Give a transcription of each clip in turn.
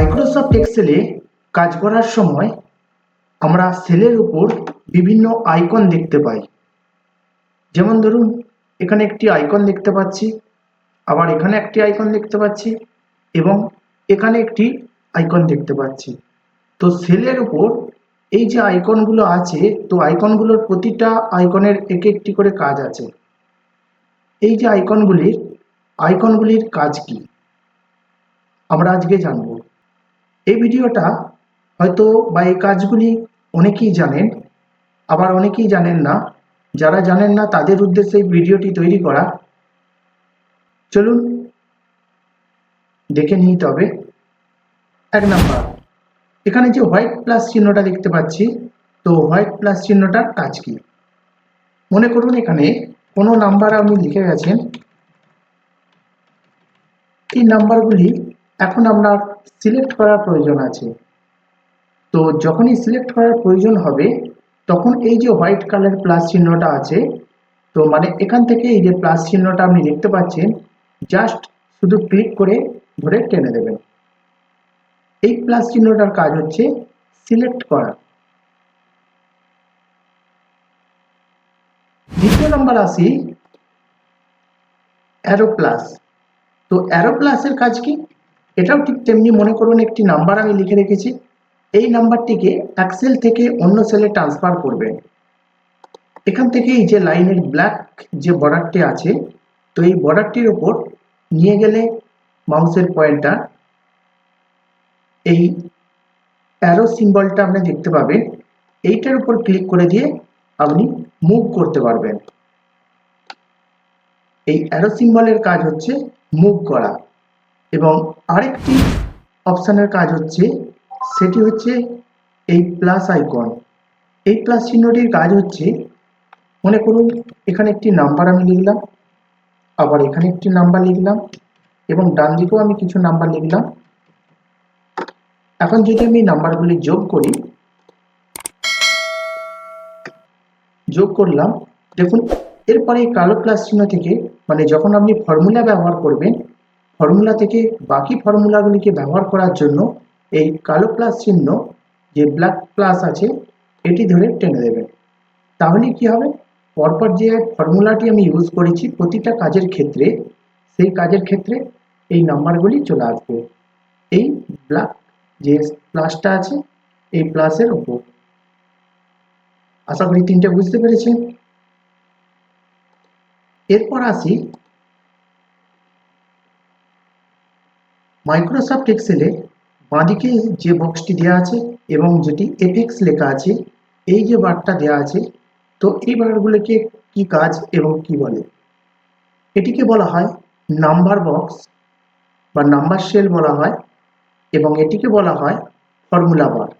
Microsoft এক্সেলে কাজ করার সময় আমরা সেলের উপর বিভিন্ন আইকন দেখতে পাই। যেমন ধরুন, এখানে একটি আইকন দেখতে পাচ্ছি, আবার এখানে একটি আইকন দেখতে পাচ্ছি, এবং এখানে একটি আইকন দেখতে পাচ্ছি। তো সেলের উপর এই যে আইকনগুলো আছে, তো আইকনগুলোর প্রতিটা আইকনের এক একটি করে কাজ আছে। এই যে আইকনগুলির আইকনগুলির কাজ কি? আমরা আজকে জানব। এই ভিডিওটা হয়তো বা এই কাজগুলি অনেকেই জানেন, আবার অনেকেই জানেন না। যারা জানেন না, তাদের উদ্দেশ্যে এই ভিডিওটি তৈরি করা। চলুন, দেখে নিই তবে। এক নাম্বার, এখানে যে হোয়াইট প্লাস চিহ্নটা দেখতে পাচ্ছি, তো হোয়াইট প্লাস চিহ্নটার কাজ কি? মনে করুন এখানে কোনো নাম্বার আপনি লিখে গেছেন। এই নাম্বারগুলি এখন আপনার সিলেক্ট করার প্রয়োজন আছে। তো যখনই সিলেক্ট করার প্রয়োজন হবে, তখন এই যে হোয়াইট কালার প্লাস চিহ্নটা আছে, তো মানে এখান থেকে এই যে প্লাস চিহ্নটা আপনি দেখতে পাচ্ছেন জাস্ট শুধু ক্লিক করে ধরে টেনে দেবেন। এই প্লাস চিহ্নটার কাজ হচ্ছে সিলেক্ট করা। দ্বিতীয় নাম্বার আসি অ্যারো প্লাস তো অ্যারো প্লাসের কাজ কি? এটাও ঠিক তেমনি মনে করুন একটি নাম্বার আমি লিখে রেখেছি। এই নাম্বারটিকে এক সেল থেকে অন্য সেলে ট্রান্সফার করবেন এখান থেকে এই যে লাইনের ব্ল্যাক যে বর্ডারটি আছে, তো এই বর্ডারটির ওপর নিয়ে গেলে মাউসের পয়েন্টটা এই অ্যারো সিম্বলটা আপনি দেখতে পাবেন। এইটার উপর ক্লিক করে দিয়ে আপনি মুভ করতে পারবেন। এই অ্যারো সিম্বলের কাজ হচ্ছে মুভ করা। এবং আরেকটি অপশানের কাজ হচ্ছে, সেটি হচ্ছে এই প্লাস আইকন এই প্লাস চিহ্নটির কাজ হচ্ছে, মনে করুন এখানে একটি নাম্বার আমি লিখলাম, আবার এখানে একটি নাম্বার লিখলাম, এবং ডান দিকেও আমি কিছু নাম্বার লিখলাম। এখন যদি আমি নাম্বারগুলি যোগ করি, যোগ করলাম, দেখুন এরপরে কালো প্লাস চিহ্ন থেকে মানে যখন আপনি ফর্মুলা ব্যবহার করবেন ফর্মুলা থেকে বাকি ফর্মুলাগুলিকে ব্যবহার করার জন্য এই কালো প্লাস চিহ্ন যে ব্ল্যাক প্লাস আছে, এটি ধরে টেনে দেবেন তাহলে কি হবে? পরপর যে ফর্মুলাটি আমি ইউজ করেছি প্রতিটা কাজের ক্ষেত্রে, সেই কাজের ক্ষেত্রে এই নাম্বারগুলি চলে আসবে। এই ব্ল্যাক যে প্লাসটা আছে, এই প্লাসের ওপর আশা করি তিনটে বুঝতে পেরেছেন? এরপর আসি মাইক্রোসফট এক্সেলে বাঁদিকে যে বক্সটি দেওয়া আছে এবং যেটি এফেক্স লেখা আছে, এই যে বারটা দেওয়া আছে, তো এই বারগুলোকে কি কাজ এবং কি বলে? এটিকে বলা হয় নাম্বার বক্স বা নাম্বার সেল বলা হয় এবং এটিকে বলা হয় ফর্মুলা বার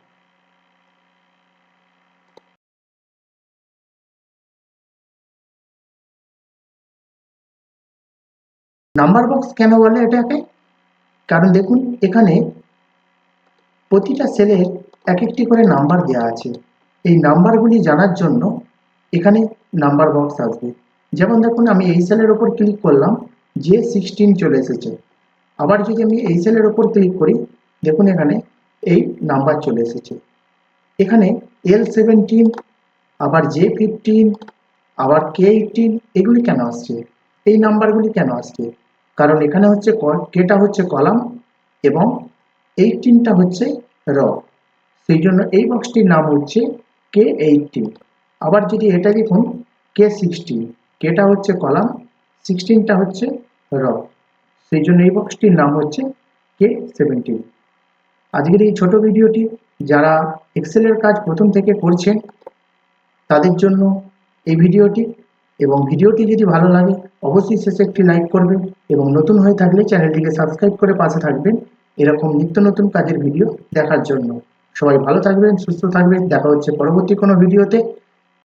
নাম্বার বক্স কেন বলে এটাকে? কারণ দেখুন, এখানে প্রতিটা সেলের এক একটি করে নাম্বার দেওয়া আছে। এই নাম্বারগুলি জানার জন্য এখানে নাম্বার বক্স আসবে। যেমন দেখুন, আমি এই সেলের ওপর ক্লিক করলাম, যে সিক্সটিন চলে এসেছে। আবার যদি আমি এই সেলের ওপর ক্লিক করি, দেখুন এখানে এই নাম্বার চলে এসেছে। এখানে এল সেভেন্টিন আবার জে ফিফটিন আবার কে এইটিন এগুলি কেন আসছে? এই নাম্বারগুলি কেন আসছে? কারণ এখানে হচ্ছে কেটা হচ্ছে কলাম এবং এইটিনটা হচ্ছে র। সেই জন্য এই বক্সটির নাম হচ্ছে কে এইটিন। আবার যদি এটা দেখুন কে সিক্সটিন। কেটা হচ্ছে কলাম, সিক্সটিনটা হচ্ছে র। সেই জন্য এই বক্সটির নাম হচ্ছে কে সেভেন্টিন। আজকের এই ছোট ভিডিওটি যারা এক্সেলের কাজ প্রথম থেকে করছেন, তাদের জন্য এই ভিডিওটি এবং ভিডিওটি যদি ভালো লাগে, অবশ্যই শেষে একটি লাইক করবেন এবং নতুন হয়ে থাকলে চ্যানেলটিকে সাবস্ক্রাইব করে পাশে থাকবেন এরকম নিত্য নতুন কাজের ভিডিও দেখার জন্য। সবাই ভালো থাকবেন, সুস্থ থাকবেন, দেখা হচ্ছে পরবর্তী কোনো ভিডিওতে।